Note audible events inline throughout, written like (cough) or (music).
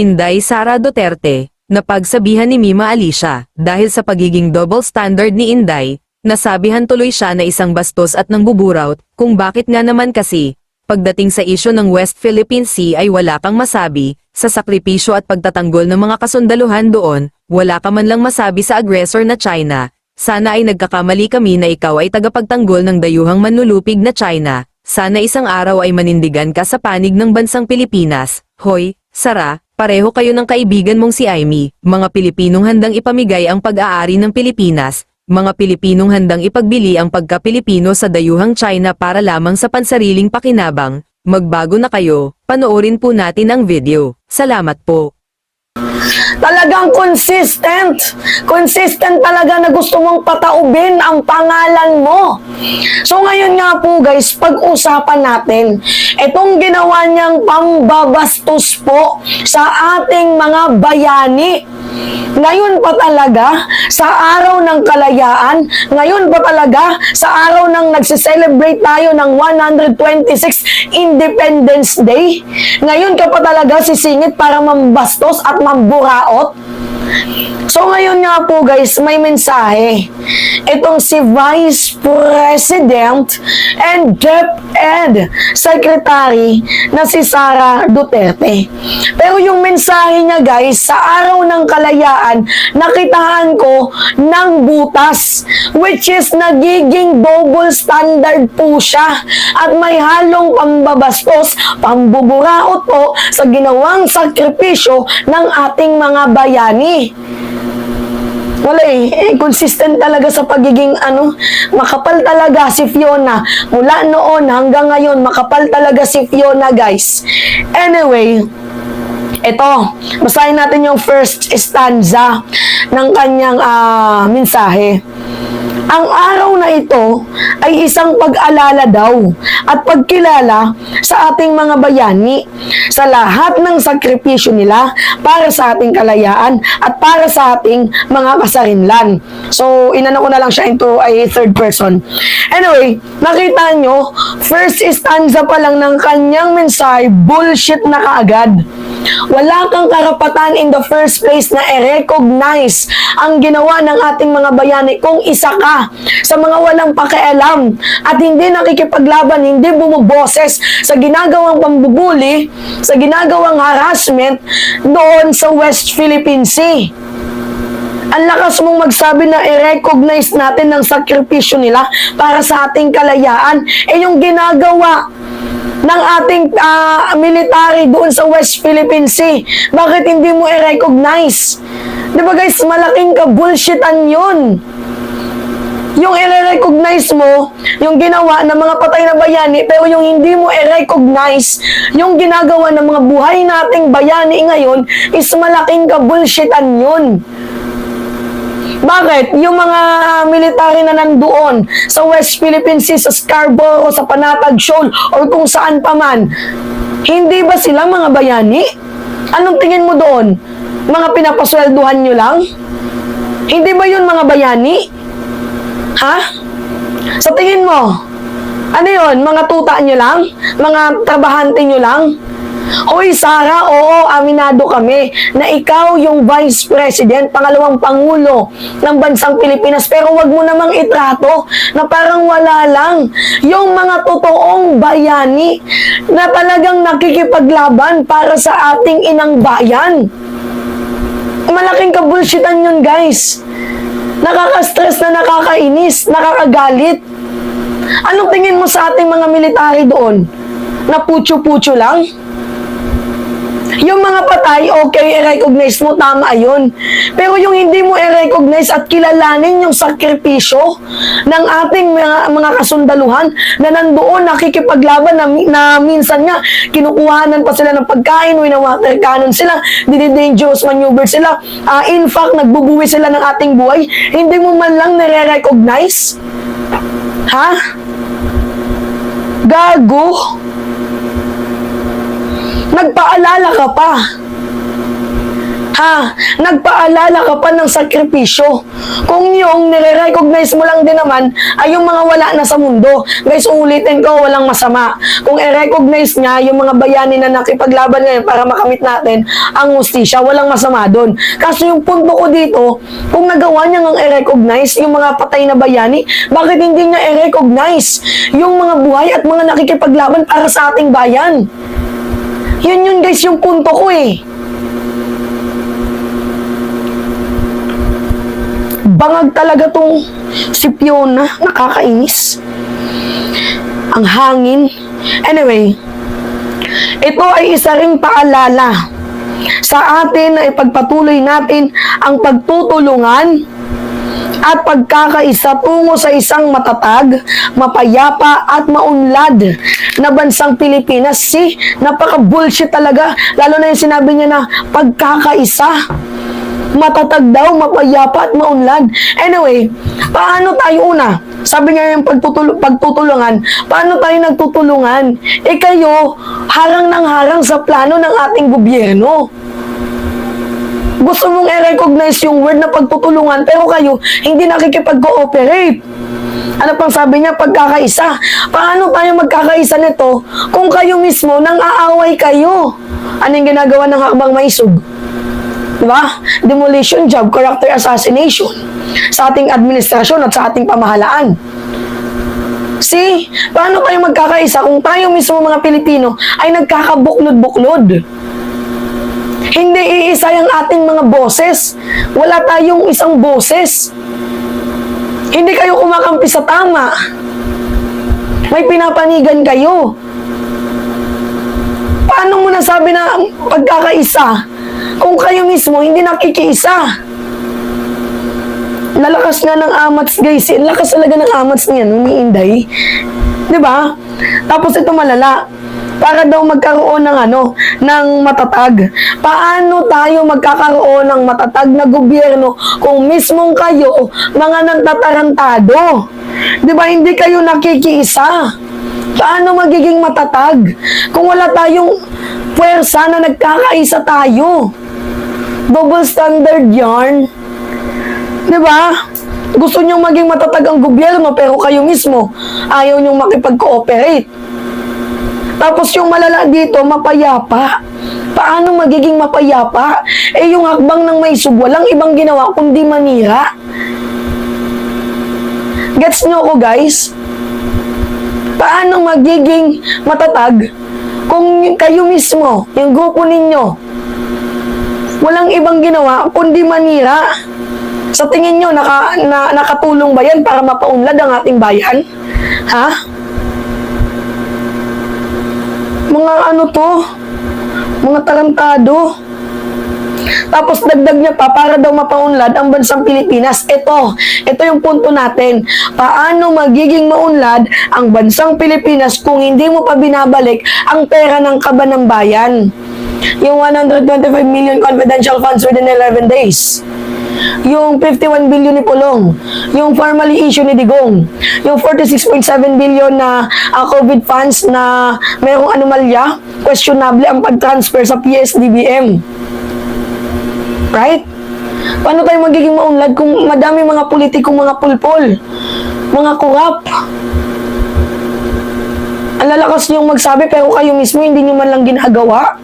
Inday Sara Duterte, napagsabihan ni Mima Alicia, dahil sa pagiging double standard ni Inday, nasabihan tuloy siya na isang bastos at nangbuburaut, kung bakit nga naman kasi, pagdating sa isyo ng West Philippine Sea ay wala kang masabi, sa sakripisyo at pagtatanggol ng mga kasundaluhan doon, wala ka man lang masabi sa aggressor na China, sana ay nagkakamali kami na ikaw ay tagapagtanggol ng dayuhang manlulupig na China, sana isang araw ay manindigan ka sa panig ng bansang Pilipinas, hoy, Sara, pareho kayo ng kaibigan mong si Amy, mga Pilipinong handang ipamigay ang pag-aari ng Pilipinas, mga Pilipinong handang ipagbili ang pagka-Pilipino sa dayuhang China para lamang sa pansariling pakinabang, magbago na kayo, panoorin po natin ang video. Salamat po. Talagang consistent. Consistent talaga na gusto mong pataubin ang pangalan mo. So ngayon nga po guys, pag-usapan natin itong ginawa niyang pambabastos po sa ating mga bayani. Ngayon pa talaga, sa araw ng kalayaan, ngayon pa talaga, sa araw ng nagsiselebrate tayo ng 126 Independence Day, ngayon ka pa talaga sisingit para mambastos at mamburaot. So ngayon nga po guys, may mensahe. Itong si Vice President and DepEd Secretary na si Sara Duterte. Pero yung mensahe niya guys, sa araw ng kalayaan, nakitahan ko ng butas, which is nagiging double standard po siya. At may halong pambabastos, pambuburaot po sa ginawang sakripisyo ng ating mga bayani. Wala eh, consistent talaga sa pagiging ano, makapal talaga si Fiona. Mula noon hanggang ngayon, makapal talaga si Fiona guys. Anyway, ito, basahin natin yung first stanza ng kanyang ah, mensahe. Ang araw na ito ay isang pag-alala daw at pagkilala sa ating mga bayani sa lahat ng sakripisyo nila para sa ating kalayaan at para sa ating mga kasarinlan. So, inano ko na lang siya into a third person. Anyway, nakita nyo, first stanza pa lang ng kanyang mensahe, bullshit na kaagad. Wala kang karapatan in the first place na i-recognize ang ginawa ng ating mga bayani kung isa ka sa mga walang pakialam at hindi nakikipaglaban, hindi bumuboses sa ginagawang pambubuli, sa ginagawang harassment doon sa West Philippine Sea. Ang lakas mong magsabi na i-recognize natin ng sakripisyo nila para sa ating kalayaan, eh yung ginagawa ng ating ah, military doon sa West Philippine Sea. Bakit hindi mo i-recognize? Di ba guys, malaking ka-bullshitan yun. Yung i-recognize mo, yung ginawa ng mga patay na bayani, pero yung hindi mo i-recognize, yung ginagawa ng mga buhay nating bayani ngayon, is malaking ka-bullshitan yun. Bakit? Yung mga military na nandoon sa West Philippine Sea, sa Scarborough, sa Panatag Shoal, or kung saan pa man, hindi ba sila mga bayani? Anong tingin mo doon? Mga pinapaswelduhan nyo lang? Hindi ba yun mga bayani? Ha? Sa tingin mo, ano yun? Mga tuta nyo lang? Mga trabahante nyo lang? Hoy, Sara, oo, aminado kami na ikaw yung Vice President, pangalawang Pangulo ng Bansang Pilipinas. Pero wag mo namang itrato na parang wala lang yung mga totoong bayani na talagang nakikipaglaban para sa ating inang bayan. Malaking kabulshitan yun, guys. Nakaka-stress na nakakainis, nakakagalit. Anong tingin mo sa ating mga military doon? Na putyo-putyo lang? Yung mga patay, okay, i-recognize mo, tama yun. Pero yung hindi mo i-recognize at kilalanin yung sakripisyo ng ating mga, mga kasundaluhan na nandoon nakikipaglaban na, na minsan nga kinukuhanan pa sila ng pagkain, winawater cannon sila, dinidangerous maneuver sila. Ah, in fact, nagbubuwi sila ng ating buhay. Hindi mo man lang nire-recognize? Ha? Gago? Nagpaalala ka pa. Ha? Nagpaalala ka pa ng sakripisyo. Kung yung nire-recognize mo lang din naman ay yung mga wala na sa mundo. Guys, ulitin ko, walang masama. Kung i-recognize niya yung mga bayani na nakipaglaban ngayon para makamit natin ang ustisya, walang masama doon. Kaso yung punto ko dito, kung nagawa niya ngang i-recognize yung mga patay na bayani, bakit hindi niya i-recognize yung mga buhay at mga nakikipaglaban para sa ating bayan? Yun yun guys, yung punto ko eh. Bangag talaga tong si Fiona. Nakakainis. Ang hangin. Anyway, ito ay isa ring paalala sa atin na ipagpatuloy natin ang pagtutulungan at pagkakaisa tungo sa isang matatag, mapayapa at maunlad na bansang Pilipinas. Si, napaka-bullshit talaga. Lalo na yung sinabi niya na pagkakaisa matatag daw, mapayapa at maunlad. Anyway, paano tayo una? Sabi nga yung pagtutul- pagtutulungan, paano tayo nagtutulungan? Eh kayo, harang ng harang sa plano ng ating gobyerno. Gusto mong i-recognize yung word na pagtutulungan, pero kayo, hindi nakikipag-cooperate. Ano pang sabi niya, pagkakaisa. Paano tayo magkakaisa nito kung kayo mismo nang aaway kayo? Anong ginagawa ng hakbang maisog? Diba? Demolition job, character assassination sa ating administrasyon at sa ating pamahalaan. See, paano tayo magkakaisa kung tayo mismo mga Pilipino ay nagkakabuklod-buklod? Hindi iisa yung ating mga boses. Wala tayong isang boses. Hindi kayo kumakampi sa tama. May pinapanigan kayo. Paano mo nasabi na pagkakaisa kung kayo mismo hindi nakikiisa? Lalakas nga ng amats guys. Lakas talaga ng amats niya nung ni Inday. 'Di ba? Tapos ito malala. Para daw magkaroon ng ano, ng matatag. Paano tayo magkakaroon ng matatag na gobyerno kung mismong kayo mga nagtatarantado? 'Di ba hindi kayo nakikiisa? Paano magiging matatag kung wala tayong puwersa na nagkakaisa tayo? Double standard yarn. Di ba? Gusto niyong maging matatag ang gobyerno pero kayo mismo ayaw niyong makipag-cooperate. Tapos yung malala dito, mapayapa. Paano magiging mapayapa? Eh yung hakbang ng may sub, walang ibang ginawa kundi manira. Gets niyo ko guys? Paano magiging matatag kung kayo mismo, yung grupo ninyo, walang ibang ginawa kundi manira? Sa tingin nyo, naka, na, nakatulong ba yan para mapaunlad ang ating bayan? Ha? Mga ano to? Mga tarantado? Tapos dagdag niya pa para daw mapaunlad ang bansang Pilipinas. Ito, ito yung punto natin. Paano magiging maunlad ang bansang Pilipinas kung hindi mo pa binabalik ang pera ng kaba ng bayan? Yung 125 million confidential funds within 11 days yung 51 billion ni Pulong, yung formally issue ni Digong, yung 46.7 billion na ah, COVID funds na mayroong anomalya, questionable ang pag-transfer sa PSDBM. Right? Paano tayo magiging maunlad kung madami mga politikong mga pulpol, mga kurap? Ang lalakas niyong magsabi pero kayo mismo hindi niyo man lang ginagawa.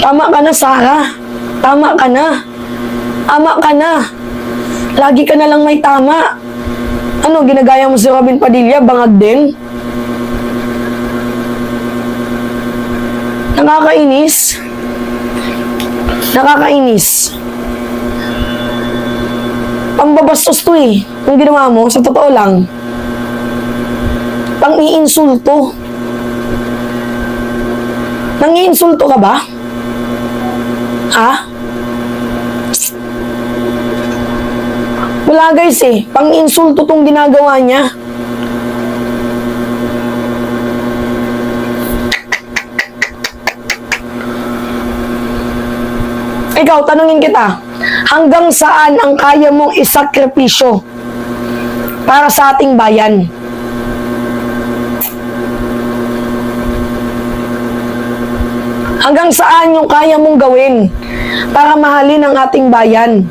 Tama ka na, Sarah. Tama ka na. Tama ka na. Lagi ka na lang may tama. Ano, ginagaya mo si Robin Padilla? Bangag din? Nakakainis. Nakakainis. Pambabastos to eh. Yung ginawa mo, sa totoo lang. Pang-iinsulto. Nang-iinsulto ka ba? Ha? Wala guys eh. Pang-insulto tong ginagawa niya. Ikaw, tanungin kita. Hanggang saan ang kaya mong isakripisyo para sa ating bayan? Hanggang saan yung kaya mong gawin para mahalin ang ating bayan.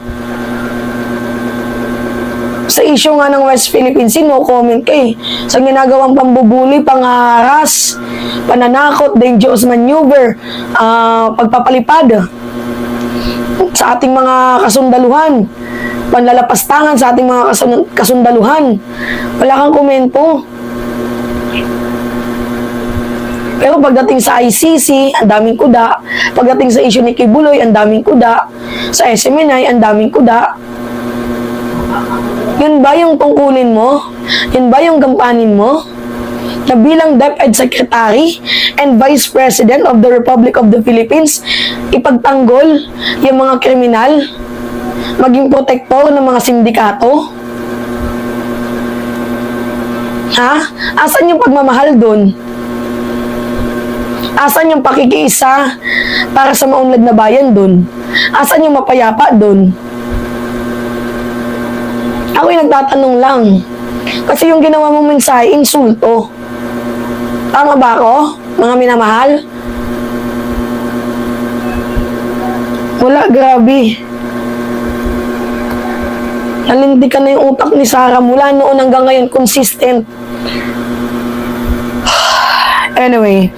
Sa issue nga ng West Philippine Sea, no comment ka eh. Sa ginagawang pambubuli, pangaras, pananakot, dangerous maneuver, ah, pagpapalipad sa ating mga kasundaluhan, panlalapastangan sa ating mga kasun- kasundaluhan. Wala kang komento. Pero pagdating sa ICC, ang daming kuda. Pagdating sa issue ni Kibuloy, ang daming kuda. Sa SMNI, ang daming kuda. Yun ba yung tungkulin mo? Yun ba yung gampanin mo? Na bilang DepEd Secretary and Vice President of the Republic of the Philippines, ipagtanggol yung mga kriminal, maging protektor ng mga sindikato? Ha? Asan yung pagmamahal doon? Asan yung pakikiisa para sa maunlad na bayan doon? Asan yung mapayapa doon? Ako yung nagtatanong lang. Kasi yung ginawa mong mensahe, insulto. Tama ba ako, mga minamahal? Wala, grabe. Nalindikan na yung utak ni Sarah mula noon hanggang ngayon, consistent. (sighs) anyway,